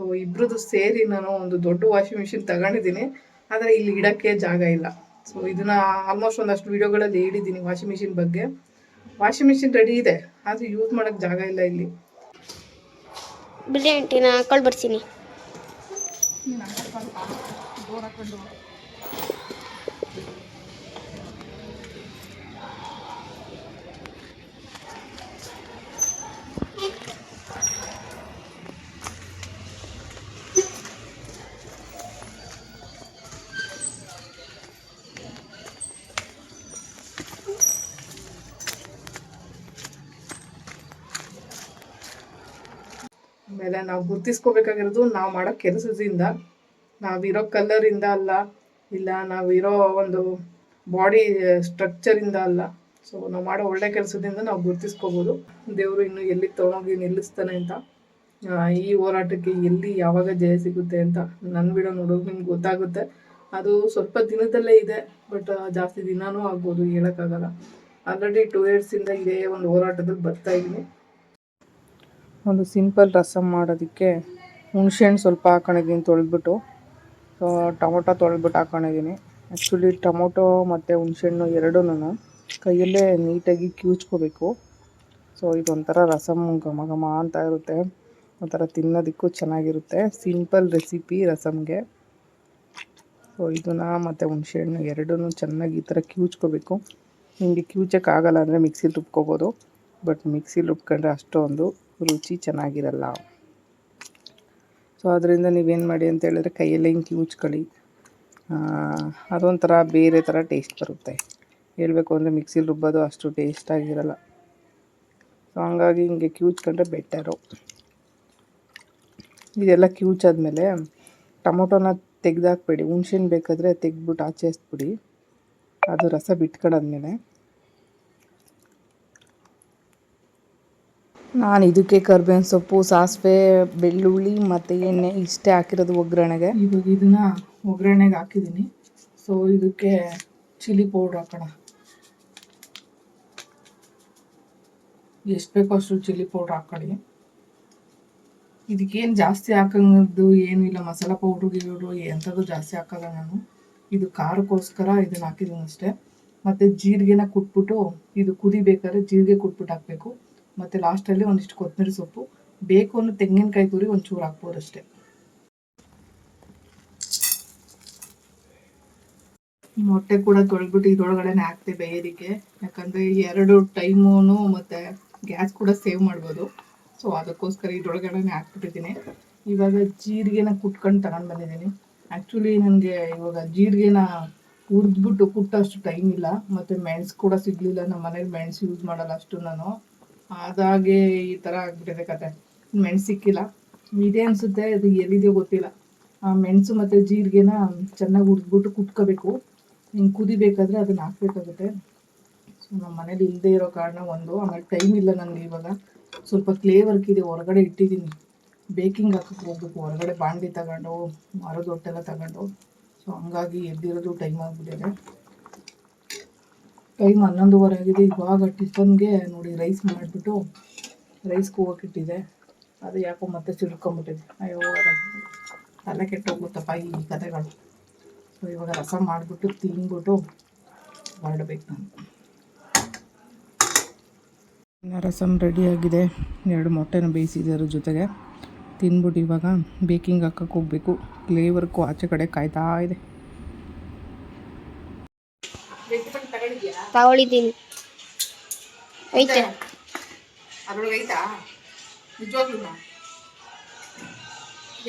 So ಇಬ್ರದ್ದು ಸೇರಿ ನಾನು ಒಂದು ದೊಡ್ಡ ವಾಷಿಂಗ್ ಮಿಷಿನ್ ತಗೊಂಡಿದ್ದೀನಿ. ಆದರೆ ಇಲ್ಲಿ ಇಡೋಕ್ಕೆ ಜಾಗ ಇಲ್ಲ. ಸೊ ಇದನ್ನ ಆಲ್ಮೋಸ್ಟ್ ಒಂದಷ್ಟು ವಿಡಿಯೋಗಳಲ್ಲಿ ಹೇಳಿದ್ದೀನಿ ವಾಷಿಂಗ್ ಮಿಷಿನ್ ಬಗ್ಗೆ. ವಾಷಿಂಗ್ ಮಿಷಿನ್ ರೆಡಿ ಇದೆ ಆದರೆ ಯೂಸ್ ಮಾಡೋಕ್ಕೆ ಜಾಗ ಇಲ್ಲ ಇಲ್ಲಿ. ಬಿಡಿ ಆಂಟಿ ನಾ ಹಾಕೊಂಡು ಬರ್ತೀನಿ ಆಮೇಲೆ ನಾವು ಗುರ್ತಿಸ್ಕೋಬೇಕಾಗಿರೋದು ನಾವು ಮಾಡೋ ಕೆಲಸದಿಂದ. ನಾವಿರೋ ಕಲರಿಂದ ಅಲ್ಲ, ಇಲ್ಲ ನಾವಿರೋ ಒಂದು ಬಾಡಿ ಸ್ಟ್ರಕ್ಚರಿಂದ ಅಲ್ಲ. ಸೊ ನಾವು ಮಾಡೋ ಒಳ್ಳೆ ಕೆಲಸದಿಂದ ನಾವು ಗುರ್ತಿಸ್ಕೋಬೋದು. ದೇವರು ಇನ್ನು ಎಲ್ಲಿ ತೊಗೊಂಡೋಗಿ ನಿಲ್ಲಿಸ್ತಾನೆ ಅಂತ ಈ ಹೋರಾಟಕ್ಕೆ ಎಲ್ಲಿ ಯಾವಾಗ ಜಯ ಸಿಗುತ್ತೆ ಅಂತ ನನ್ನ ವಿಡಿಯೋ ನೋಡೋದು ನಿಮ್ಗೆ ಗೊತ್ತಾಗುತ್ತೆ. ಅದು ಸ್ವಲ್ಪ ದಿನದಲ್ಲೇ ಇದೆ, ಬಟ್ ಜಾಸ್ತಿ ದಿನಾನೂ ಆಗ್ಬೋದು, ಹೇಳೋಕ್ಕಾಗಲ್ಲ. ಆಲ್ರೆಡಿ ಟೂ ಇಯರ್ಸಿಂದ ಇದೇ ಒಂದು ಹೋರಾಟದಲ್ಲಿ ಬರ್ತಾ ಇದ್ದೀನಿ. ಒಂದು ಸಿಂಪಲ್ ರಸಮ್ ಮಾಡೋದಕ್ಕೆ ಹುಣ್ಸೆಹಣ್ಣು ಸ್ವಲ್ಪ ಹಾಕೊಂಡಿದ್ದೀನಿ, ತೊಳೆದ್ಬಿಟ್ಟು. ಸೊ ಟೊಮೊಟೊ ತೊಳೆದ್ಬಿಟ್ಟು ಹಾಕೊಂಡಿದ್ದೀನಿ. ಆ್ಯಕ್ಚುಲಿ ಟೊಮೊಟೊ ಮತ್ತು ಹುಣ್ಸೆಹಣ್ಣು ಎರಡೂ ಕೈಯಲ್ಲೇ ನೀಟಾಗಿ ಕಿವುಚ್ಕೋಬೇಕು ಸೊ ಇದೊಂಥರ ರಸಮ್ ಘಮ ಘಮ ಅಂತ ಇರುತ್ತೆ. ಒಂಥರ ತಿನ್ನೋದಕ್ಕೂ ಚೆನ್ನಾಗಿರುತ್ತೆ. Simple recipe ರಸಮ್ಗೆ. ಸೊ ಇದನ್ನು ಮತ್ತು ಹುಣ್ಸೆಹಣ್ಣು ಎರಡೂ ಚೆನ್ನಾಗಿ ಈ ಥರ ಕಿವುಚ್ಕೋಬೇಕು ನಿಮಗೆ ಕಿವುಚಕ್ಕಾಗಲ್ಲ ಅಂದರೆ ಮಿಕ್ಸಿಲಿ ರುಬ್ಕೋಬೋದು. ಬಟ್ ಮಿಕ್ಸಿಲಿ ರುಬ್ಕೊಂಡ್ರೆ ಅಷ್ಟೊಂದು ರುಚಿ ಚೆನ್ನಾಗಿರಲ್ಲ. ಸೊ ಅದರಿಂದ ನೀವೇನು ಮಾಡಿ ಅಂತ ಹೇಳಿದ್ರೆ ಕೈಯಲ್ಲೇ ಹಿಂಗೆ ಕಿವುಚ್ಕೊಳ್ಳಿ ಅದೊಂಥರ ಬೇರೆ ಥರ ಟೇಸ್ಟ್ ಬರುತ್ತೆ. ಹೇಳಬೇಕು ಅಂದರೆ ಮಿಕ್ಸಿಲಿ ರುಬ್ಬೋದು ಅಷ್ಟು ಟೇಸ್ಟಾಗಿರಲ್ಲ ಸೊ ಹಂಗಾಗಿ ಹಿಂಗೆ ಕಿವುಚ್ಕೊಂಡ್ರೆ ಬೆಟರು. ಇದೆಲ್ಲ ಕಿವುಚಾದ್ಮೇಲೆ ಟೊಮೊಟೊನ ತೆಗೆದಾಕ್ಬೇಡಿ. ಹುಣ್ಸೆಹಣ್ಣು ಬೇಕಾದರೆ ತೆಗೆದ್ಬಿಟ್ಟು ಆಚೆ ಹಚ್ಬಿಡಿ ಅದು ರಸ ಬಿಟ್ಕೊಳಾದ್ಮೇಲೆ ನಾನು ಇದಕ್ಕೆ ಕರ್ಬೇವಿನ ಸೊಪ್ಪು, ಸಾಸಿವೆ, ಬೆಳ್ಳುಳ್ಳಿ ಮತ್ತು ಎಣ್ಣೆ ಇಷ್ಟೇ ಹಾಕಿರೋದು ಒಗ್ಗರಣೆಗೆ. ಇವಾಗ ಇದನ್ನ ಒಗ್ಗರಣೆಗೆ ಹಾಕಿದ್ದೀನಿ. ಸೊ ಇದಕ್ಕೆ ಚಿಲ್ಲಿ ಪೌಡ್ರ್ ಹಾಕೋಣ. ಎಷ್ಟು ಬೇಕೋ ಅಷ್ಟು ಚಿಲ್ಲಿ ಪೌಡ್ರ್ ಹಾಕೊಳ್ಳಿ. ಇದಕ್ಕೇನು ಜಾಸ್ತಿ ಹಾಕೋದು ಏನೂ ಇಲ್ಲ. ಮಸಾಲ ಪೌಡ್ರ್ ಗಿವ್ರು ಎಂಥದ್ದು ಜಾಸ್ತಿ ಹಾಕಲ್ಲ ನಾನು. ಇದು ಖಾರಕ್ಕೋಸ್ಕರ ಇದನ್ನು ಹಾಕಿದ್ದೀನಿ ಅಷ್ಟೇ. ಮತ್ತು ಜೀರಿಗೆನ ಕುಟ್ಬಿಟ್ಟು, ಇದು ಕುದಿಬೇಕಾದ್ರೆ ಜೀರಿಗೆ ಕುಟ್ಬಿಟ್ಟು ಹಾಕಬೇಕು. ಮತ್ತು ಲಾಸ್ಟಲ್ಲಿ ಒಂದಿಷ್ಟು ಕೊತ್ತಂಬರಿ ಸೊಪ್ಪು. ಬೇಕು ಅನ್ನೋ ತೆಂಗಿನಕಾಯಿ ತುರಿ ಒಂಚೂರು ಹಾಕ್ಬೋದು ಅಷ್ಟೇ. ಮೊಟ್ಟೆ ಕೂಡ ತೊಳೆದ್ಬಿಟ್ಟು ಇದ್ರೊಳಗಡೆನೆ ಹಾಕ್ತೆ ಬೇಯೋದಿಕ್ಕೆ. ಯಾಕಂದರೆ ಎರಡು ಟೈಮೂನು ಮತ್ತು ಗ್ಯಾಸ್ ಕೂಡ ಸೇವ್ ಮಾಡ್ಬೋದು. ಸೊ ಅದಕ್ಕೋಸ್ಕರ ಇದ್ರೊಳಗಡೆನೆ ಹಾಕ್ಬಿಟ್ಟಿದ್ದೀನಿ. ಇವಾಗ ಜೀರಿಗೆನ ಕುಟ್ಕೊಂಡು ತಗೊಂಡು ಬಂದಿದ್ದೀನಿ. ಆ್ಯಕ್ಚುಲಿ ನನಗೆ ಇವಾಗ ಜೀರಿಗೆನ ಹುರಿದ್ಬಿಟ್ಟು ಕುಟ್ಟೋಷ್ಟು ಟೈಮ್ ಇಲ್ಲ. ಮತ್ತು ಮೆಣಸು ಕೂಡ ಸಿಗಲಿಲ್ಲ. ನಮ್ಮ ಮನೇಲಿ ಮೆಣಸು ಯೂಸ್ ಮಾಡಲ್ಲ ಅಷ್ಟು ನಾನು ಅದಾಗೆ ಈ ಥರ ಆಗ್ಬಿಟ್ಟಿದೆ ಕತೆ. ಮೆಣಸು ಸಿಕ್ಕಿಲ್ಲ. ಇದೆ ಅನಿಸುತ್ತೆ, ಅದು ಎಲ್ಲಿದೆಯೋ ಗೊತ್ತಿಲ್ಲ. ಆ ಮೆಣಸು ಮತ್ತು ಜೀರಿಗೆನ ಚೆನ್ನಾಗಿ ಹುರಿದ್ಬಿಟ್ಟು ಕುಟ್ಕೋಬೇಕು. ಹಿಂಗೆ ಕುದಿಬೇಕಾದ್ರೆ ಅದನ್ನು ಹಾಕ್ಬೇಕಾಗುತ್ತೆ. ಸೊ ನಮ್ಮ ಮನೇಲಿ ಇಲ್ಲದೆ ಇರೋ ಕಾರಣ ಒಂದು, ಆಮೇಲೆ ಟೈಮ್ ಇಲ್ಲ ನನಗೆ ಇವಾಗ. ಸ್ವಲ್ಪ ಕ್ಲೇ ವರ್ಕ್ ಇದೆ, ಹೊರಗಡೆ ಇಟ್ಟಿದ್ದೀನಿ. ಬೇಕಿಂಗ್ ಹಾಕಕ್ಕೆ ಹೋಗ್ಬೇಕು, ಹೊರಗಡೆ ಬಾಂಡಿ ತಗೊಂಡು ಮರದ ಹೊಟ್ಟೆಲ್ಲ ತಗೊಂಡು. ಸೊ ಹಂಗಾಗಿ ಎದ್ದಿರೋದು ಟೈಮ್ ಆಗಿಬಿಟ್ಟಿದೆ. ಟೈಮ್ ಹನ್ನೊಂದುವರೆ ಆಗಿದೆ. ಇವಾಗ ಟಿಫನ್ಗೆ ನೋಡಿ ರೈಸ್ ಮಾಡಿಬಿಟ್ಟು ರೈಸ್ ಹೋಗಕ್ಕಿಟ್ಟಿದೆ ಅದು ಯಾಕೋ ಮತ್ತೆ ಸಿಡ್ಕೊಂಬಿಟ್ಟಿದೆ ಅಯ್ಯೋ ತಲೆ ಕೆಟ್ಟೋಗುತ್ತಪ್ಪ ಈ ಕಥೆಗಳು. ಸೊ ಇವಾಗ ರಸ ಮಾಡಿಬಿಟ್ಟು ತಿಂದ್ಬಿಟ್ಟು ಮಾಡಬೇಕು ನಾನು. ರಸಮ್ ರೆಡಿಯಾಗಿದೆ ಎರಡು ಮೊಟ್ಟೆನ ಬೇಯಿಸಿದೆ ಅದ್ರ ಜೊತೆಗೆ. ತಿಂದ್ಬಿಟ್ಟು ಇವಾಗ ಬೇಕಿಂಗ್ ಹಾಕಕ್ಕೆ ಹೋಗಬೇಕು. ಲೇವರ್ಗೂ ಆಚೆ ಕಡೆ ಕಾಯ್ತಾ ಇದೆ. ತಗೊಳಿದ್ದೀನಿ. ಐತೆ. ಅದ್ರೊಳಗೆ ಐತಾ? ನಿಜವಾಗ್ಲೂ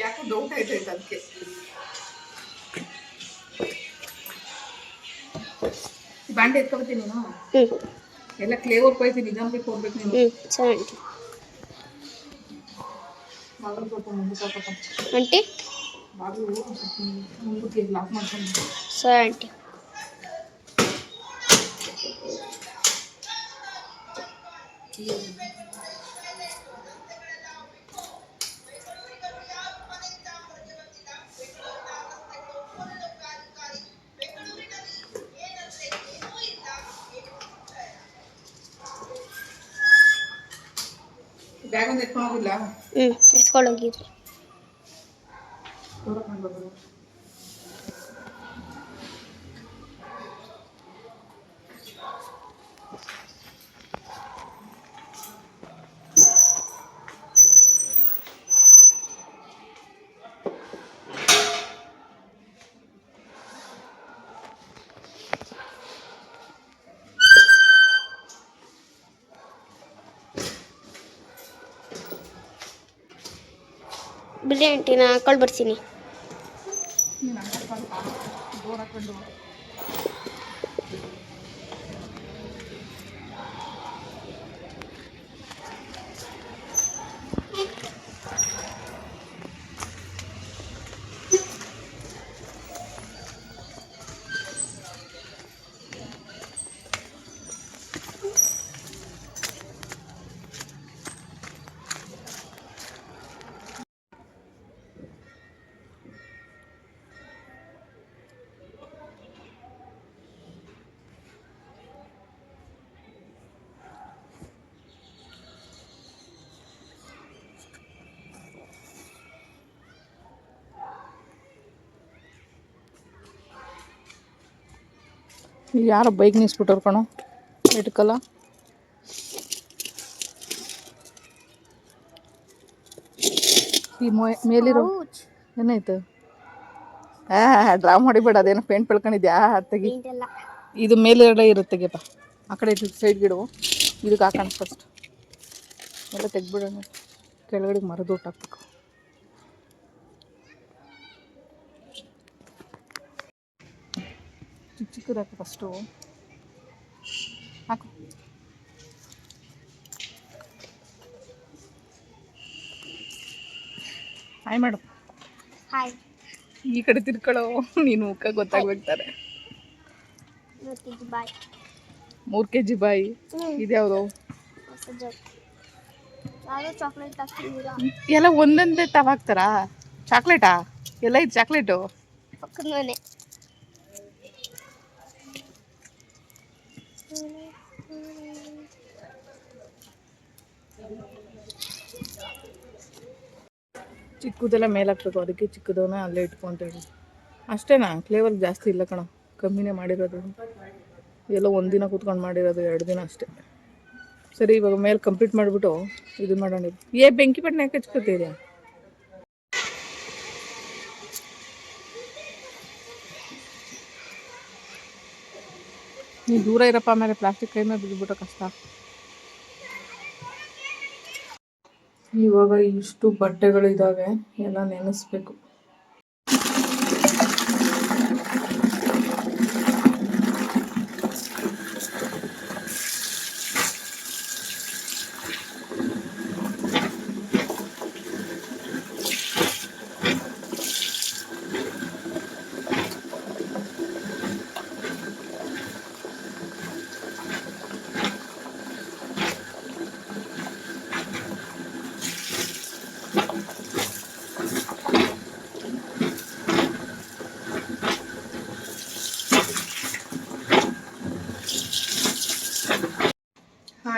ಯಾಕೆ ಡೌಟ್ ಐತೆ ಅದಕ್ಕೆ? ಬಾಂಡೆ ಎತ್ಕೊಬತ್ತೀನಿ ನೀನು? ಎಲ್ಲ ಕ್ಲೇ ವರ್ಕ್ ಹೋಯ್ತು ನಿಧಾನಕ್ಕೆ ಹೋಗ್ಬೇಕು ನೀನು ಸರಿ ಆಂಟಿ. ಆಂಟಿ? ಸರಿ ಆಂಟಿ. ಬ್ಯಾಗ್ ಒಂದು ಎತ್ಕೊಂಡು ಹೋಗಿಲ್ಲ ಹ್ಞೂ ಎತ್ಕೊಂಡು ಹೋಗಿರಿ ಆಂಟಿನ ಆಂಟಿ ಈಗ ಯಾರೋ ಬೈಕ್ ನಿಲ್ಸ್ಬಿಟ್ಟವ್ರು ಕಣೋ? ಇಟ್ಕಲ್ಲ. ಈ ಮೇಲಿರೋ ಏನಾಯ್ತು? ಆ ಡ್ರಾ ಮಾಡಿಬೇಡ ಅದೇನೋ ಪೇಂಟ್ ಬೆಳ್ಕೊಂಡಿದ್ಯಾ? ತೆಗಿ. ಇದು ಮೇಲೆರಡೆ ಇರುತ್ತೆ ತೆಗಿಯಪ್ಪ ಆ ಕಡೆ ಸೈಡ್ ಗಿಡವು ಇದಕ್ಕೆ ಹಾಕೋಣ ಫಸ್ಟ್ ಎಲ್ಲ ತೆಗ್ಬಿಡೋಣ ಕೆಳಗಡೆ ಮರದ ಊಟ ಹಾಕ್ಬೇಕು. ಚಿಕ್ಕ ಚಿಕ್ಕದು ಹಾಕು ಫಸ್ಟು. ಹಾಕು. ಹಾಯ್ ಮಾಡು ಹಾಯ್ ಈ ಕಡೆ ತಿರ್ಕೊಳ್ಳೋ ನೀನು ಮುಖ ಗೊತ್ತಾಗ್ಬೇಕಾರೆ ಮೂರ್ ಕೆ ಜಿ ಬಾಯಿ. ಇದ್ಯಾವ್ದು? ಎಲ್ಲ ಒಂದೊಂದೇ ತವಾಗ್ತಾರಾ ಚಾಕ್ಲೇಟಾ ಎಲ್ಲ ಇದು ಚಾಕ್ಲೇಟು ಚಿಕ್ಕದೆಲ್ಲ ಮೇಲೆ ಹಾಕ್ಬೇಕು ಅದಕ್ಕೆ ಚಿಕ್ಕದವನ್ನ ಅಲ್ಲೇ ಇಟ್ಕೊಂತೇಳಿ ಅಷ್ಟೇನಾ? ಫ್ಲೇವರ್ ಜಾಸ್ತಿ ಇಲ್ಲ ಕಣ. ಕಮ್ಮಿನೇ ಮಾಡಿರೋದು. ಎಲ್ಲ ಒಂದಿನ ಕೂತ್ಕೊಂಡು ಮಾಡಿರೋದು, ಎರಡು ದಿನ ಅಷ್ಟೇ. ಸರಿ, ಇವಾಗ ಮೇಲೆ ಕಂಪ್ಲೀಟ್ ಮಾಡಿಬಿಟ್ಟು ಇದು ಮಾಡೋಣ. ಏ, ಬೆಂಕಿ ಪಟ್ಟಣ ಯಾಕೆ ಹಚ್ಕೋತೀರಾ ನೀವು ದೂರ ಇರಪ್ಪ, ಆಮೇಲೆ ಪ್ಲಾಸ್ಟಿಕ್ ಕೈ ಮೇಲೆ ಬಿದ್ದುಬಿಟ್ಟು ಕಷ್ಟ. ಇವಾಗ ಇಷ್ಟು ಬಟ್ಟೆಗಳಿದಾವೆ ಎಲ್ಲ ನೆನೆಸ್ಬೇಕು.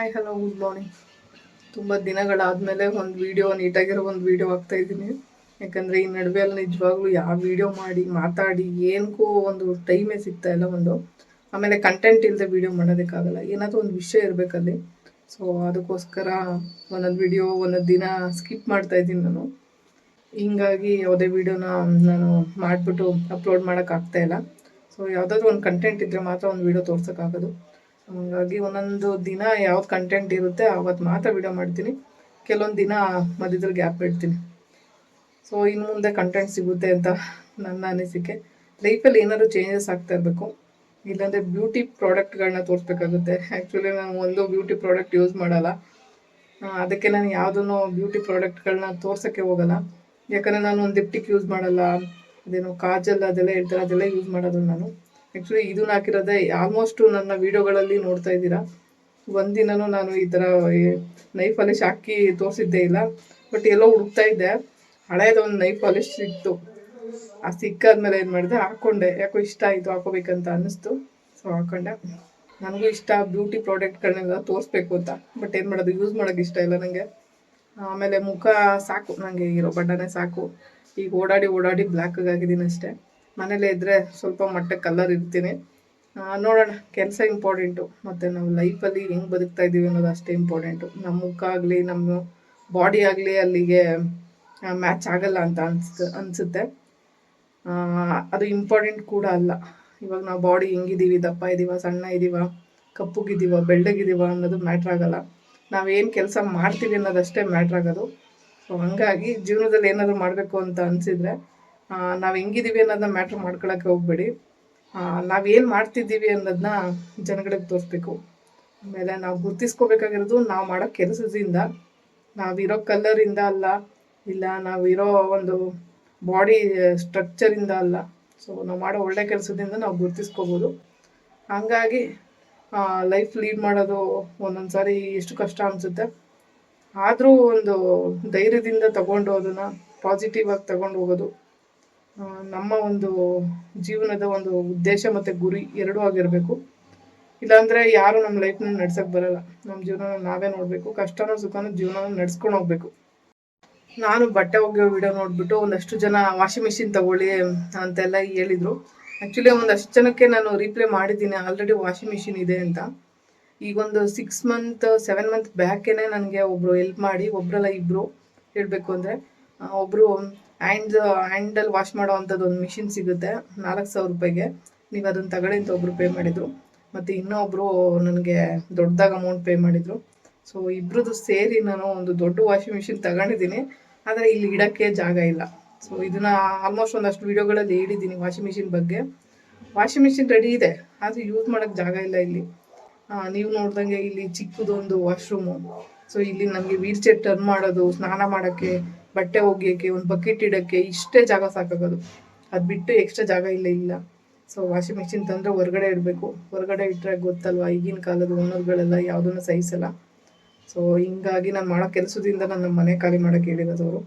ಹಾಯ್ ಹಲೋ ಗುಡ್ ಮಾರ್ನಿಂಗ್ ತುಂಬ ದಿನಗಳಾದಮೇಲೆ ಒಂದು ವಿಡಿಯೋ ನೀಟಾಗಿರೋ ಒಂದು ವಿಡಿಯೋ ಹಾಕ್ತಾ ಇದ್ದೀನಿ. ಯಾಕಂದರೆ ಈ ನಡುವೆ ಅಲ್ಲಿ ನಿಜವಾಗ್ಲೂ ಯಾವ ವಿಡಿಯೋ ಮಾಡಿ, ಮಾತಾಡಿ ಏನಕ್ಕೂ ಒಂದು ಟೈಮೇ ಸಿಗ್ತಾ ಇಲ್ಲ ಒಂದು. ಆಮೇಲೆ ಕಂಟೆಂಟ್ ಇಲ್ಲದೆ ವಿಡಿಯೋ ಮಾಡೋದಕ್ಕಾಗಲ್ಲ. ಏನಾದರೂ ಒಂದು ವಿಷಯ ಇರಬೇಕಲ್ಲಿ ಸೊ ಅದಕ್ಕೋಸ್ಕರ ಒಂದೊಂದು ವಿಡಿಯೋ ಒಂದೊಂದು ದಿನ ಸ್ಕಿಪ್ ಮಾಡ್ತಾ ಇದ್ದೀನಿ ನಾನು. ಹಿಂಗಾಗಿ ಯಾವುದೇ ವಿಡಿಯೋನ ನಾನು ಮಾಡಿಬಿಟ್ಟು ಅಪ್ಲೋಡ್ ಮಾಡೋಕ್ಕಾಗ್ತಾ ಇಲ್ಲ. ಸೊ ಯಾವುದಾದ್ರೂ ಒಂದು ಕಂಟೆಂಟ್ ಇದ್ದರೆ ಮಾತ್ರ ಒಂದು ವಿಡಿಯೋ ತೋರ್ಸೋಕ್ಕಾಗೋದು. ಹಾಗಾಗಿ ಒಂದೊಂದು ದಿನ ಯಾವ್ದು ಕಂಟೆಂಟ್ ಇರುತ್ತೆ ಅವತ್ತು ಮಾತ್ರ ವಿಡಿಯೋ ಮಾಡ್ತೀನಿ. ಕೆಲವೊಂದು ದಿನ ಮಧ್ಯದಲ್ಲಿ ಗ್ಯಾಪ್ ಇಡ್ತೀನಿ. ಸೊ ಇನ್ನು ಮುಂದೆ ಕಂಟೆಂಟ್ ಸಿಗುತ್ತೆ ಅಂತ ನನ್ನ ಅನಿಸಿಕೆ. ಲೈಫಲ್ಲಿ ಏನಾದರೂ ಚೇಂಜಸ್ ಆಗ್ತಾ ಇರಬೇಕು. ಇಲ್ಲಾಂದರೆ ಬ್ಯೂಟಿ ಪ್ರಾಡಕ್ಟ್ಗಳನ್ನ ತೋರಿಸ್ಬೇಕಾಗುತ್ತೆ. ಆ್ಯಕ್ಚುಲಿ ನಾನು ಒಂದು ಬ್ಯೂಟಿ ಪ್ರಾಡಕ್ಟ್ ಯೂಸ್ ಮಾಡಲ್ಲ. ಅದಕ್ಕೆ ನಾನು ಯಾವುದನ್ನು ಬ್ಯೂಟಿ ಪ್ರಾಡಕ್ಟ್ಗಳನ್ನ ತೋರ್ಸೋಕ್ಕೆ ಹೋಗಲ್ಲ. ಯಾಕಂದರೆ ನಾನು ಒಂದು ಲಿಪ್ಟಿಕ್ ಯೂಸ್ ಮಾಡಲ್ಲ. ಅದೇನೋ ಕಾಜಲ್ ಅದೆಲ್ಲ ಹೇಳ್ತಾರೆ, ಅದೆಲ್ಲ ಯೂಸ್ ಮಾಡೋದು ನಾನು. ಆ್ಯಕ್ಚುಲಿ ಇದನ್ನ ಹಾಕಿರೋದೇ ಆಲ್ಮೋಸ್ಟು ನನ್ನ ವೀಡಿಯೋಗಳಲ್ಲಿ ನೋಡ್ತಾ ಇದ್ದೀರಾ. ಒಂದಿನೂ ನಾನು ಈ ಥರ ನೈಫ್ ಪಾಲಿಶ್ ಹಾಕಿ ತೋರಿಸಿದ್ದೆ ಇಲ್ಲ. ಬಟ್ ಎಲ್ಲೋ ಹುಡುಕ್ತಾ ಇದ್ದೆ. ಹಳೆಯದೊಂದು ನೈಫ್ ಪಾಲಿಶ್ ಇತ್ತು ಆ ಸಿಕ್ಕಾದ್ಮೇಲೆ ಏನು ಮಾಡಿದೆ? ಹಾಕ್ಕೊಂಡೆ ಯಾಕೋ ಇಷ್ಟ ಆಯಿತು ಹಾಕೋಬೇಕಂತ ಅನ್ನಿಸ್ತು. ಸೊ ಹಾಕೊಂಡೆ. ನನಗೂ ಇಷ್ಟ ಬ್ಯೂಟಿ ಪ್ರಾಡಕ್ಟ್ಗಳನ್ನೆಲ್ಲ ತೋರಿಸ್ಬೇಕು ಅಂತ. ಬಟ್ ಏನು ಮಾಡೋದು? ಯೂಸ್ ಮಾಡೋಕ್ಕೆ ಇಷ್ಟ ಇಲ್ಲ ನನಗೆ ಆಮೇಲೆ ಮುಖ ಸಾಕು. ನನಗೆ ಇರೋ ಬಣ್ಣನೇ ಸಾಕು. ಈಗ ಓಡಾಡಿ ಓಡಾಡಿ ಬ್ಲ್ಯಾಕ್ಗಾಗಿದ್ದೀನಿ ಅಷ್ಟೇ. ಮನೇಲೇ ಇದ್ದರೆ ಸ್ವಲ್ಪ ಮಟ್ಟ ಕಲರ್ ಇರ್ತೀನಿ ನೋಡೋಣ, ಕೆಲಸ ಇಂಪಾರ್ಟೆಂಟು ಮತ್ತು ನಾವು ಲೈಫಲ್ಲಿ ಹೆಂಗೆ ಬದುಕ್ತಾ ಇದ್ದೀವಿ ಅನ್ನೋದು ಅಷ್ಟೇ ಇಂಪಾರ್ಟೆಂಟು ನಮ್ಮ ಮುಖ ಆಗಲಿ, ನಮ್ಮ ಬಾಡಿ ಆಗಲಿ ಅಲ್ಲಿಗೆ ಮ್ಯಾಚ್ ಆಗಲ್ಲ ಅಂತ ಅನ್ಸ್ತು ಅನಿಸುತ್ತೆ. ಅದು ಇಂಪಾರ್ಟೆಂಟ್ ಕೂಡ ಅಲ್ಲ. ಇವಾಗ ನಾವು ಬಾಡಿ ಹೆಂಗಿದ್ದೀವಿ, ದಪ್ಪ ಇದ್ದೀವ ಸಣ್ಣ ಇದ್ದೀವ ಕಪ್ಪುಗಿದ್ದೀವ, ಬೆಳ್ಳಗಿದ್ದೀವ ಅನ್ನೋದು ಮ್ಯಾಟ್ರ್ ಆಗಲ್ಲ. ನಾವೇನು ಕೆಲಸ ಮಾಡ್ತೀವಿ ಅನ್ನೋದಷ್ಟೇ ಮ್ಯಾಟ್ರ್ ಆಗೋದು. ಸೊ ಹಂಗಾಗಿ ಜೀವನದಲ್ಲಿ ಏನಾದರೂ ಮಾಡಬೇಕು ಅಂತ ಅನಿಸಿದ್ರೆ ನಾವು ಹೆಂಗಿದ್ದೀವಿ ಅನ್ನೋದನ್ನ ಮ್ಯಾಟ್ರ್ ಮಾಡ್ಕೊಳಕ್ಕೆ ಹೋಗ್ಬೇಡಿ. ನಾವೇನು ಮಾಡ್ತಿದ್ದೀವಿ ಅನ್ನೋದನ್ನ ಜನಗಳಿಗೆ ತೋರಿಸ್ಬೇಕು. ಆಮೇಲೆ ನಾವು ಗುರ್ತಿಸ್ಕೋಬೇಕಾಗಿರೋದು ನಾವು ಮಾಡೋ ಕೆಲಸದಿಂದ. ನಾವಿರೋ ಕಲ್ಲರಿಂದ ಅಲ್ಲ, ಇಲ್ಲ ನಾವಿರೋ ಒಂದು ಬಾಡಿ ಸ್ಟ್ರಕ್ಚರಿಂದ ಅಲ್ಲ. ಸೊ ನಾವು ಮಾಡೋ ಒಳ್ಳೆ ಕೆಲಸದಿಂದ ನಾವು ಗುರ್ತಿಸ್ಕೋಬೋದು. ಹಂಗಾಗಿ ಲೈಫ್ ಲೀಡ್ ಮಾಡೋದು ಒಂದೊಂದು ಸಾರಿ ಎಷ್ಟು ಕಷ್ಟ ಅನಿಸುತ್ತೆ. ಆದರೂ ಒಂದು ಧೈರ್ಯದಿಂದ ತಗೊಂಡು ಅದನ್ನು ಪಾಸಿಟಿವ್ ಆಗಿ ತಗೊಂಡು ಹೋಗೋದು. ನಮ್ಮ ಒಂದು ಜೀವನದ ಒಂದು ಉದ್ದೇಶ ಮತ್ತು ಗುರಿ ಎರಡೂ ಆಗಿರಬೇಕು. ಇಲ್ಲಾಂದರೆ ಯಾರು ನಮ್ಮ ಲೈಫ್ನ ನಡ್ಸಕ್ ಬರಲ್ಲ. ನಮ್ಮ ಜೀವನ ನಾವೇ ನೋಡಬೇಕು. ಕಷ್ಟನೋ ಸುಖನೋ ಜೀವನ ನಡ್ಸ್ಕೊಂಡು ಹೋಗ್ಬೇಕು. ನಾನು ಬಟ್ಟೆ ಒಗೆಯೋ ವಿಡಿಯೋ ನೋಡಿಬಿಟ್ಟು ಒಂದಷ್ಟು ಜನ ವಾಷಿಂಗ್ ಮಿಷಿನ್ ತಗೊಳ್ಳಿ ಅಂತೆಲ್ಲ ಹೇಳಿದ್ರು. ಆ್ಯಕ್ಚುಲಿ ಒಂದಷ್ಟು ಜನಕ್ಕೆ ನಾನು ರೀಪ್ಲೇ ಮಾಡಿದ್ದೀನಿ. ಆಲ್ರೆಡಿ ವಾಷಿಂಗ್ ಮಿಷಿನ್ ಇದೆ ಅಂತ. ಈಗೊಂದು ಸಿಕ್ಸ್ ಮಂತ್ ಸೆವೆನ್ ಮಂತ್ ಬ್ಯಾಕೇನೆ ನನಗೆ ಒಬ್ಬರು ಹೆಲ್ಪ್ ಮಾಡಿ ಒಬ್ಬರಲ್ಲ ಇಬ್ಬರು ಹೇಳಬೇಕು ಅಂದರೆ ಒಬ್ಬರು ಹ್ಯಾಂಡ್ ಹ್ಯಾಂಡಲ್ ವಾಶ್ ಮಾಡೋವಂಥದ್ದು ಒಂದು ಮಿಷಿನ್ ಸಿಗುತ್ತೆ. ನಾಲ್ಕು ಸಾವಿರ ರೂಪಾಯಿಗೆ. ನೀವು ಅದನ್ನು ತಗೊಳ್ಳಿ ಅಂತ ಒಬ್ಬರು ಪೇ ಮಾಡಿದರು. ಮತ್ತು ಇನ್ನೊಬ್ಬರು ನನಗೆ ದೊಡ್ಡದಾಗ ಅಮೌಂಟ್ ಪೇ ಮಾಡಿದರು. ಸೊ ಇಬ್ಬರದ್ದು ಸೇರಿ ನಾನು ಒಂದು ದೊಡ್ಡ ವಾಷಿಂಗ್ ಮಿಷಿನ್ ತಗೊಂಡಿದ್ದೀನಿ. ಆದರೆ ಇಲ್ಲಿ ಇಡೋಕ್ಕೆ ಜಾಗ ಇಲ್ಲ. ಸೊ ಇದನ್ನು ಆಲ್ಮೋಸ್ಟ್ ಒಂದಷ್ಟು ವಿಡಿಯೋಗಳಲ್ಲಿ ಹೇಳಿದ್ದೀನಿ ವಾಷಿಂಗ್ ಮಿಷಿನ್ ಬಗ್ಗೆ. ವಾಷಿಂಗ್ ಮಿಷಿನ್ ರೆಡಿ ಇದೆ, ಆದರೆ ಯೂಸ್ ಮಾಡೋಕ್ಕೆ ಜಾಗ ಇಲ್ಲ ಇಲ್ಲಿ. ನೀವು ನೋಡ್ದಂಗೆ ಇಲ್ಲಿ ಚಿಕ್ಕದೊಂದು ವಾಶ್ರೂಮು ಸೊ ಇಲ್ಲಿ ನಮಗೆ ವೀಲ್ ಚೇರ್ ಟರ್ನ್ ಮಾಡೋದು, ಸ್ನಾನ ಮಾಡೋಕ್ಕೆ ಬಟ್ಟೆ ಒಗೆಯೋಕ್ಕೆ, ಒಂದು ಬಕೆಟ್ ಇಡೋಕ್ಕೆ ಇಷ್ಟೇ ಜಾಗ ಸಾಕಾಗೋದು. ಅದು ಬಿಟ್ಟು ಎಕ್ಸ್ಟ್ರಾ ಜಾಗ ಇಲ್ಲ ಇಲ್ಲ. ಸೊ ವಾಷಿಂಗ್ ಮೆಷಿನ್ ತಂದರೆ ಹೊರಗಡೆ ಇಡಬೇಕು. ಹೊರಗಡೆ ಇಟ್ಟರೆ ಗೊತ್ತಲ್ವಾ, ಈಗಿನ ಕಾಲದ ಓನರ್ಗಳೆಲ್ಲ ಯಾವುದನ್ನು ಸಹಿಸಲ್ಲ. ಸೊ ಹಿಂಗಾಗಿ ನಾನು ಮಾಡೋ ಕೆಲಸದಿಂದ ನನ್ನ ಮನೆ ಖಾಲಿ ಮಾಡೋಕ್ಕೆ ಹೇಳಿರೋದು ಅವರು.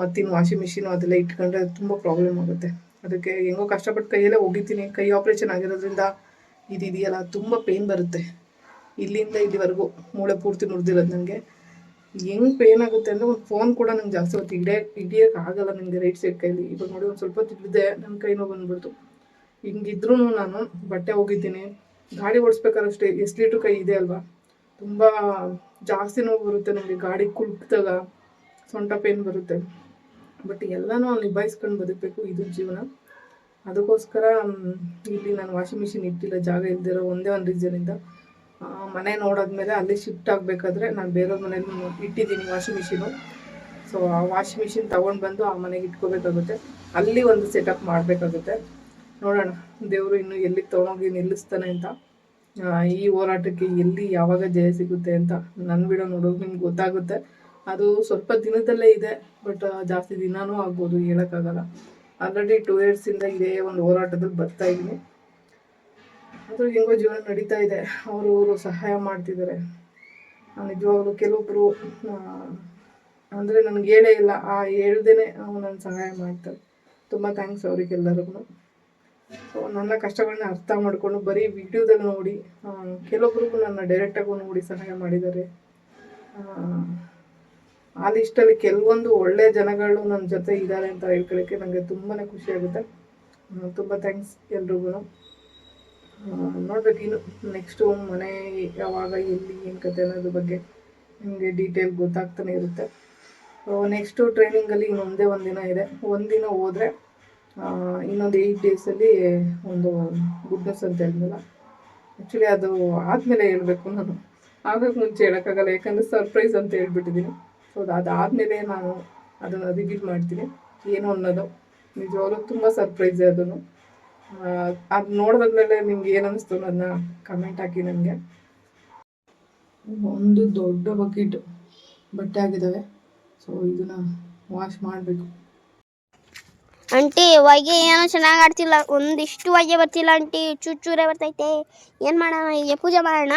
ಮತ್ತಿನ್ನು ವಾಷಿಂಗ್ ಮಿಷಿನು ಅದೆಲ್ಲ ಇಟ್ಕೊಂಡ್ರೆ ತುಂಬ ಪ್ರಾಬ್ಲಮ್ ಆಗುತ್ತೆ. ಅದಕ್ಕೆ ಹೆಂಗೋ ಕಷ್ಟಪಟ್ಟು ಕೈಯಲ್ಲೇ ಒಗಿತೀನಿ. ಕೈ ಆಪ್ರೇಷನ್ ಆಗಿರೋದ್ರಿಂದ ಇದಿದೆಯಲ್ಲ, ತುಂಬ ಪೇನ್ ಬರುತ್ತೆ. ಇಲ್ಲಿಂದ ಇಲ್ಲಿವರೆಗೂ ಮೂಳೆ ಪೂರ್ತಿ ಮುರಿದಿರೋದು ನನಗೆ ಹೆಂಗೆ ಪೇನ್ ಆಗುತ್ತೆ ಅಂದರೆ ಒಂದು ಫೋನ್ ಕೂಡ ನಂಗೆ ಜಾಸ್ತಿ ಹೊತ್ತು ಹಿಡಿಯ ಹಿಡಿಯೋಕೆ ಆಗಲ್ಲ ನನಗೆ ರೈಟ್ ಸೈಡ್ ಕೈಲಿ. ಇವಾಗ ನೋಡಿ ಒಂದು ಸ್ವಲ್ಪ ತಿದ್ದಿದೆ ನನ್ನ ಕೈ ನೋವು ಬಂದ್ಬಿಡ್ತು. ಹಿಂಗಿದ್ರೂ ನಾನು ಬಟ್ಟೆ ಹೋಗಿದ್ದೀನಿ ಗಾಡಿ ಓಡಿಸ್ಬೇಕಾದ್ರೆ ಅಷ್ಟೇ ಎಷ್ಟು ಲೀಟ್ರ್ ಕೈ ಇದೆ ಅಲ್ವಾ? ತುಂಬ ಜಾಸ್ತಿ ನೋವು ಬರುತ್ತೆ ನನಗೆ ಗಾಡಿ ಕುಳ್ತಾಗ ಸೊಂಟ ಪೇನ್ ಬರುತ್ತೆ. ಬಟ್ ಎಲ್ಲನೂ ನಿಭಾಯಿಸ್ಕೊಂಡು ಬದುಕಬೇಕು ಇದು ಜೀವನ. ಅದಕ್ಕೋಸ್ಕರ ಇಲ್ಲಿ ನಾನು ವಾಷಿಂಗ್ ಮಿಷಿನ್ ಇಟ್ಟಿಲ್ಲ, ಜಾಗ ಇಲ್ದಿರೋ ಒಂದೇ ಒಂದು ರೀಸನಿಂದ ಮನೆ ನೋಡಾದ್ಮೇಲೆ ಅಲ್ಲಿ ಶಿಫ್ಟ್ ಆಗಬೇಕಾದ್ರೆ ನಾನು ಬೇರೆಯವ್ರ ಮನೇಲಿ ಇಟ್ಟಿದ್ದೀನಿ ವಾಷಿಂಗ್ ಮಿಷಿನು ಸೊ ಆ ವಾಷಿಂಗ್ ಮಿಷಿನ್ ತೊಗೊಂಡು ಬಂದು ಆ ಮನೆಗೆ ಇಟ್ಕೋಬೇಕಾಗುತ್ತೆ. ಅಲ್ಲಿ ಒಂದು ಸೆಟಪ್ ಮಾಡಬೇಕಾಗುತ್ತೆ. ನೋಡೋಣ, ದೇವರು ಇನ್ನು ಎಲ್ಲಿ ತೊಗೊಂಡೋಗಿ ನಿಲ್ಲಿಸ್ತಾನೆ ಅಂತ. ಈ ಹೋರಾಟಕ್ಕೆ ಎಲ್ಲಿ ಯಾವಾಗ ಜಯ ಸಿಗುತ್ತೆ ಅಂತ ನನ್ನ ವಿಡಿಯೋ ನೋಡೋದು ನಿಮ್ಗೆ ಗೊತ್ತಾಗುತ್ತೆ. ಅದು ಸ್ವಲ್ಪ ದಿನದಲ್ಲೇ ಇದೆ, ಬಟ್ ಜಾಸ್ತಿ ದಿನಾನೂ ಆಗ್ಬೋದು, ಹೇಳೋಕ್ಕಾಗಲ್ಲ. ಆಲ್ರೆಡಿ ಟೂ ಇಯರ್ಸಿಂದ ಇದೇ ಒಂದು ಹೋರಾಟದಲ್ಲಿ ಬರ್ತಾ ಇದ್ದೀನಿ. ಅದು ಹೆಂಗೋ ಜೀವನ ನಡೀತಾ ಇದೆ. ಅವರು ಅವರು ಸಹಾಯ ಮಾಡ್ತಿದ್ದಾರೆ. ನಿಜವಾಗ್ಲೂ ಕೆಲವೊಬ್ಬರು ಅಂದರೆ ನನಗೆ ಹೇಳೇ ಇಲ್ಲ. ಆ ಹೇಳ್ದೇನೆ ನನ್ನ ಸಹಾಯ ಮಾಡ್ತಾರೆ. ತುಂಬ ಥ್ಯಾಂಕ್ಸ್ ಅವರಿಗೆಲ್ಲರಿಗೂ ಸೊ ನನ್ನ ಕಷ್ಟಗಳನ್ನ ಅರ್ಥ ಮಾಡಿಕೊಂಡು ಬರೀ ವಿಡಿಯೋದಲ್ಲಿ ನೋಡಿ ಕೆಲವೊಬ್ರಿಗೂ ನನ್ನ ಡೈರೆಕ್ಟಾಗೂ ನೋಡಿ ಸಹಾಯ ಮಾಡಿದ್ದಾರೆ. ಆ, ಲಿಸ್ಟಲ್ಲಿ ಕೆಲವೊಂದು ಒಳ್ಳೆ ಜನಗಳು ನನ್ನ ಜೊತೆ ಇದ್ದಾರೆ ಅಂತ ಹೇಳ್ಕೊಳ್ಳೋಕ್ಕೆ ನನಗೆ ತುಂಬಾ ಖುಷಿ ಆಗುತ್ತೆ. ತುಂಬ ಥ್ಯಾಂಕ್ಸ್ ಎಲ್ರಿಗೂ ನೋಡ್ಬೇಕು ಇನ್ನು ನೆಕ್ಸ್ಟು ಮನೆ ಯಾವಾಗ, ಎಲ್ಲಿ, ಏನು ಕತೆ ಅನ್ನೋದ್ರ ಬಗ್ಗೆ ನಿಮಗೆ ಡೀಟೇಲ್ ಗೊತ್ತಾಗ್ತಾನೆ ಇರುತ್ತೆ. ನೆಕ್ಸ್ಟು ಟ್ರೈನಿಂಗಲ್ಲಿ ಇನ್ನೊಂದೇ ಒಂದಿನ ಇದೆ. ಒಂದಿನ ಹೋದರೆ ಇನ್ನೊಂದು ಏಯ್ಟ್ ಡೇಸಲ್ಲಿ ಒಂದು ಗುಡ್ನೆಸ್ ಅಂತ ಹೇಳಿದ್ನಲ್ಲ ಆ್ಯಕ್ಚುಲಿ ಅದು ಆದಮೇಲೆ ಹೇಳಬೇಕು ನಾನು. ಆಗಕ್ಕೆ ಮುಂಚೆ ಹೇಳೋಕ್ಕಾಗಲ್ಲ, ಯಾಕಂದರೆ ಸರ್ಪ್ರೈಸ್ ಅಂತ ಹೇಳ್ಬಿಟ್ಟಿದ್ದೀನಿ. ಸೊ ಅದು ಅದಾದಮೇಲೆ ನಾನು ಅದನ್ನು ರಿವೀಲ್ ಮಾಡ್ತೀನಿ. ಏನು ಅನ್ನೋದು. ನಿಜವಾಗ್ಲೂ ತುಂಬ ಸರ್ಪ್ರೈಸೇ ಅದನ್ನು ಅದು ನೋಡಿದ್ಮೇಲೆ ನಿಮ್ಗೆ ಏನು ಅನಿಸ್ತು ಅದನ್ನ ಕಮೆಂಟ್ ಹಾಕಿ ನನಗೆ ಒಂದು ದೊಡ್ಡ ಬಕೆಟ್ ಬಟ್ಟೆ ಆಗಿದಾವೆ ಸೊ ಇದನ್ನ ವಾಶ್ ಮಾಡಬೇಕು. ಆಂಟಿ ಹೊಗೆ ಏನೋ ಚೆನ್ನಾಗಿ ಆಡ್ತಿಲ್ಲ. ಒಂದಿಷ್ಟು ಹೊಗೆ ಬರ್ತಿಲ್ಲ ಆಂಟಿ ಚೂಚೂರೇ ಬರ್ತೈತೆ. ಏನು ಮಾಡೋಣ? ಹೀಗೆ ಪೂಜೆ ಮಾಡೋಣ?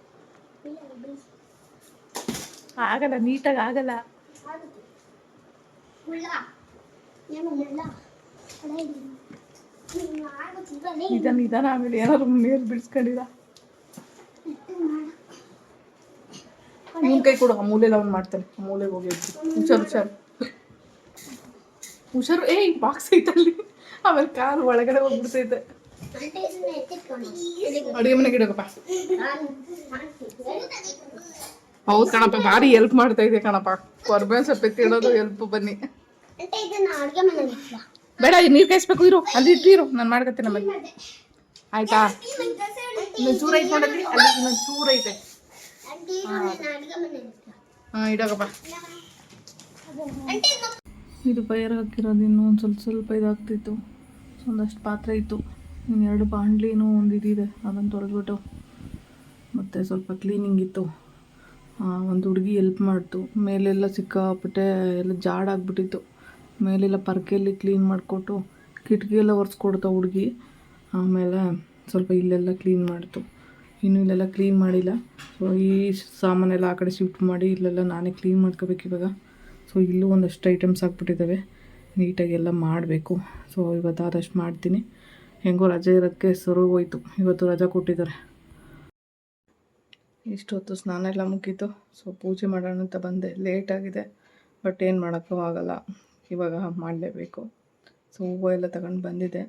ಆಗಲ್ಲ ನೀಟಾಗಿ ಆಗಲ್ಲ. ನಿಧಾನ ನಿಧಾನ ಆಮೇಲೆ ಏನಾದ್ರು ಮೇಲ್ ಬಿಡಿಸ್ಕೊಂಡಿಲ್ಲ ನಿಮ್ಮ ಕೈ ಕೊಡು ಆ ಮೂಲೆಲ್ಲ ಅವ್ನು ಮಾಡ್ತಾನೆ. ಆ ಮೂಲೆಗೆ ಹೋಗಿ. ಹುಷಾರು ಹುಷಾರು. ಹುಷಾರು ಏಯ್ ಬಾಕ್ಸ್ ಐತಲ್ಲಿ. ಆಮೇಲೆ ಕಾಲು ಒಳಗಡೆ ಹೋಗ್ಬಿಡ್ತೈತೆ. ಅಡುಗೆ ಮನೆಗೆ ಇಡೋಕಪ್ಪ ಹೌದು ಕಣಪ್ಪ ಭಾರಿ ಹೆಲ್ಪ್ ಮಾಡ್ತಾ ಇದೆ ಕಣಪ್ಪ. ಕೊರ್ಬೇನ್ ಸೊಪ್ಪೆ ತಿನ್ನೋದು ಹೆಲ್ಪ್ ಬನ್ನಿ. ಬೇಡ ನೀರು ಕಾಯಿಸ್ಬೇಕು ಇರು. ಅಲ್ಲಿ ಇಟ್ಟಿರು ನಾನು ಮಾಡ್ಕತ್ತೆ ನಮ್ಮಲ್ಲಿ. ಆಯ್ತಾ? ಚೂರ ಅಲ್ಲಿ. ಚೂರ ಐತೆ. ಹಾಂ. ಇಡೋಕಪ್ಪ ಇದು ಪೈರ್ ಹಾಕಿರೋದು ಇನ್ನೂ ಒಂದು ಸ್ವಲ್ಪ ಸ್ವಲ್ಪ ಇದಾಗ್ತಿತ್ತು. ಒಂದಷ್ಟು ಪಾತ್ರೆ ಇತ್ತು. ಇನ್ನೆರಡು ಬಾಂಡ್ಲಿನೂ ಒಂದು ಇದಿದೆ. ಅದನ್ನು ತೊಳೆದ್ಬಿಟ್ಟು ಮತ್ತು ಸ್ವಲ್ಪ ಕ್ಲೀನಿಂಗ್ ಇತ್ತು. ಒಂದು ಹುಡುಗಿ ಎಲ್ಪ್ ಮಾಡ್ತು. ಮೇಲೆಲ್ಲ ಸಿಕ್ಕಾಪಟ್ಟೆ ಎಲ್ಲ ಜಾಡಾಗ್ಬಿಟ್ಟಿತ್ತು. ಮೇಲೆಲ್ಲ ಪರ್ಕೆಯಲ್ಲಿ ಕ್ಲೀನ್ ಮಾಡಿಕೊಟ್ಟು ಕಿಟಕಿ ಎಲ್ಲ ಒರೆಸ್ಕೊಡ್ತಾ ಹುಡುಗಿ. ಆಮೇಲೆ ಸ್ವಲ್ಪ ಇಲ್ಲೆಲ್ಲ ಕ್ಲೀನ್ ಮಾಡ್ತು. ಇನ್ನು ಇಲ್ಲೆಲ್ಲ ಕ್ಲೀನ್ ಮಾಡಿಲ್ಲ. ಸೊ ಈ ಸಾಮಾನೆಲ್ಲ ಆ ಕಡೆ ಶಿಫ್ಟ್ ಮಾಡಿ ಇಲ್ಲೆಲ್ಲ ನಾನೇ ಕ್ಲೀನ್ ಮಾಡ್ಕೋಬೇಕು ಇವಾಗ. ಸೊ ಇಲ್ಲೂ ಒಂದಷ್ಟು ಐಟಮ್ಸ್ ಹಾಕ್ಬಿಟ್ಟಿದ್ದಾವೆ ನೀಟಾಗಿ ಎಲ್ಲ ಮಾಡಬೇಕು. ಸೊ ಇವತ್ತು ಆದಷ್ಟು ಮಾಡ್ತೀನಿ. ಹೆಂಗೋ ರಜೆ ಇರೋಕ್ಕೆ ಸರು ಹೋಯ್ತು. ಇವತ್ತು ರಜೆ ಕೊಟ್ಟಿದ್ದಾರೆ. ಇಷ್ಟೊತ್ತು ಸ್ನಾನ ಎಲ್ಲ ಮುಗೀತು. ಸೊ ಪೂಜೆ ಮಾಡೋಣ ಅಂತ ಬಂದೆ. ಲೇಟ್ ಆಗಿದೆ. ಬಟ್ ಏನು ಮಾಡೋಕ್ಕೂ ಆಗಲ್ಲ. ಇವಾಗ ಮಾಡಲೇಬೇಕು. ಸೊ ಹೂವು ಎಲ್ಲ ತಗೊಂಡು ಬಂದಿದೆ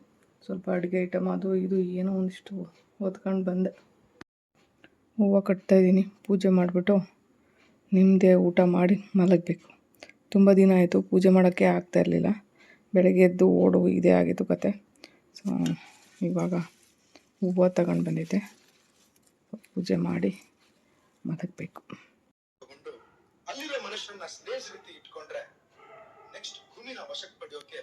ಸ್ವಲ್ಪ ಅಡುಗೆ ಐಟಮ್ ಅದು ಇದು ಏನೋ ಒಂದಿಷ್ಟು ಓದ್ಕೊಂಡು ಬಂದೆ. ಹೂವು ಕಟ್ತಾಯಿದ್ದೀನಿ ಪೂಜೆ ಮಾಡಿಬಿಟ್ಟು ನಿಮ್ಮದೇ ಊಟ ಮಾಡಿ ಮಲಗಬೇಕು. ತುಂಬ ದಿನ ಆಯಿತು. ಪೂಜೆ ಮಾಡೋಕ್ಕೆ ಆಗ್ತಾ ಇರಲಿಲ್ಲ. ಬೆಳಗ್ಗೆ ಎದ್ದು ಓಡು, ಇದೇ ಆಗಿತ್ತು ಕತೆ. ಸೊ ಇವಾಗ ಹೂವು ತಗೊಂಡು ಬಂದಿದ್ದೆ. ಪೂಜೆ ಮಾಡಿ ಮಲಗಬೇಕು ಅಲ್ಲಿರೋ ಮನುಷ್ಯರನ್ನ ಸ್ನೇಹಿತ ರೀತಿ ಇಟ್ಕೊಂಡ್ರೆ ನೆಕ್ಸ್ಟ್ ಭೂಮಿನ ವಶಕ್ಕೆ ಪಡೆಯೋಕೆ